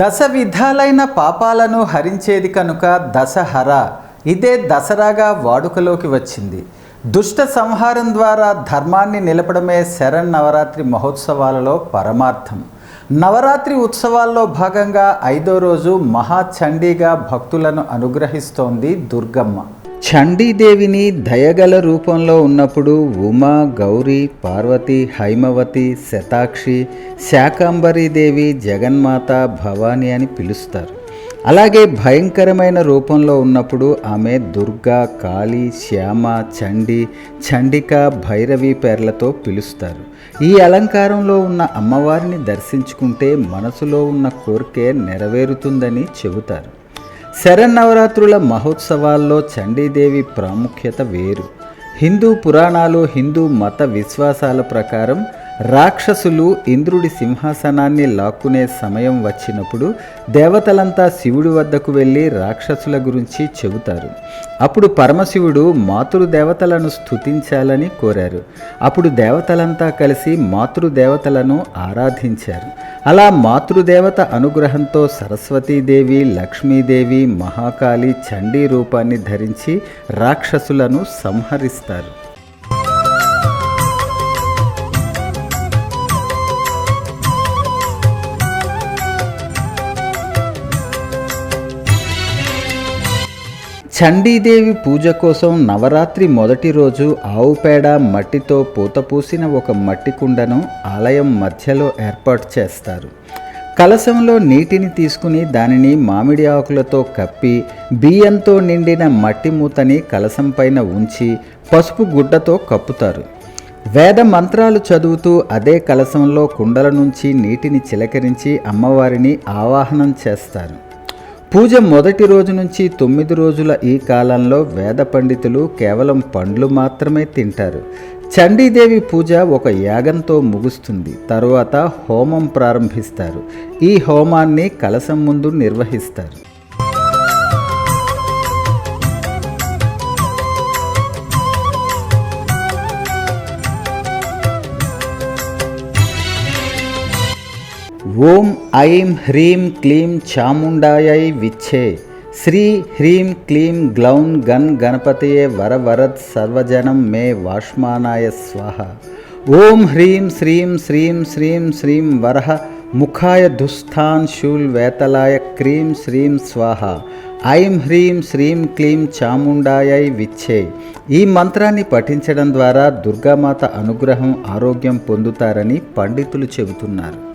దశ విధాలైన పాపాలను హరించేది కనుక దశహర. ఇదే దసరాగా వాడుకలోకి వచ్చింది. దుష్ట సంహారం ద్వారా ధర్మాన్ని నిలపడమే శరణ్ నవరాత్రి మహోత్సవాలలో పరమార్థం. నవరాత్రి ఉత్సవాల్లో భాగంగా ఐదో రోజు మహాచండీగా భక్తులను అనుగ్రహిస్తోంది దుర్గమ్మ. చండీదేవిని దయగల రూపంలో ఉన్నప్పుడు ఉమా గౌరీ పార్వతి హైమవతి శతాక్షి శాకాంబరీదేవి జగన్మాత భవాని అని పిలుస్తారు. అలాగే భయంకరమైన రూపంలో ఉన్నప్పుడు ఆమె దుర్గా కాళీ శ్యామ చండి చండిక భైరవి పేర్లతో పిలుస్తారు. ఈ అలంకారంలో ఉన్న అమ్మవారిని దర్శించుకుంటే మనసులో ఉన్న కోరికే నెరవేరుతుందని చెబుతారు. శరన్నవరాత్రుల మహోత్సవాల్లో చండీదేవి ప్రాముఖ్యత వేరు. హిందూ పురాణాలు హిందూ మత విశ్వాసాల ప్రకారం రాక్షసులు ఇంద్రుడి సింహాసనాన్ని లాక్కునే సమయం వచ్చినప్పుడు దేవతలంతా శివుడి వద్దకు వెళ్ళి రాక్షసుల గురించి చెబుతారు. అప్పుడు పరమశివుడు మాతృదేవతలను స్తుతించాలని కోరారు. అప్పుడు దేవతలంతా కలిసి మాతృదేవతలను ఆరాధించారు. అలా మాతృదేవత అనుగ్రహంతో సరస్వతీదేవి లక్ష్మీదేవి మహాకాళి చండీ రూపాన్ని ధరించి రాక్షసులను సంహరిస్తారు. చండీదేవి పూజ కోసం నవరాత్రి మొదటి రోజు ఆవు పేడ మట్టితో పూతపూసిన ఒక మట్టి కుండను ఆలయం మధ్యలో ఏర్పాటు చేస్తారు. కలశంలో నీటిని తీసుకుని దానిని మామిడి ఆకులతో కప్పి బియ్యంతో నిండిన మట్టి మూతని కలశం పైన ఉంచి పసుపు గుడ్డతో కప్పుతారు. వేద మంత్రాలు చదువుతూ అదే కలశంలో కుండల నుంచి నీటిని చిలకరించి అమ్మవారిని ఆవాహనం చేస్తారు. పూజ మొదటి రోజు నుంచి తొమ్మిది రోజుల ఈ కాలంలో వేద పండితులు కేవలం పండ్లు మాత్రమే తింటారు. చండీదేవి పూజ ఒక యాగంతో ముగుస్తుంది. తరువాత హోమం ప్రారంభిస్తారు. ఈ హోమాన్ని కలశం ముందు నిర్వహిస్తారు. ఓం ఐం హ్రీం క్లీం చాముండాయై విచ్చే. శ్రీ హ్రీం క్లీం గ్లౌన్ గన్ గణపతియే వరవరద్ సర్వజనం మే వాష్మానాయ స్వాహ. ఓం హ్రీం శ్రీం శ్రీం శ్రీం శ్రీం వరహ ముఖాయ దుస్థాన్ శూల్ వేతలాయ క్రీం శ్రీం స్వాహ. ఐం హ్రీం శ్రీం క్లీం చాముండాయై విచ్చే. ఈ మంత్రాన్ని పఠించడం ద్వారా దుర్గామాత అనుగ్రహం ఆరోగ్యం పొందుతారని పండితులు చెబుతున్నారు.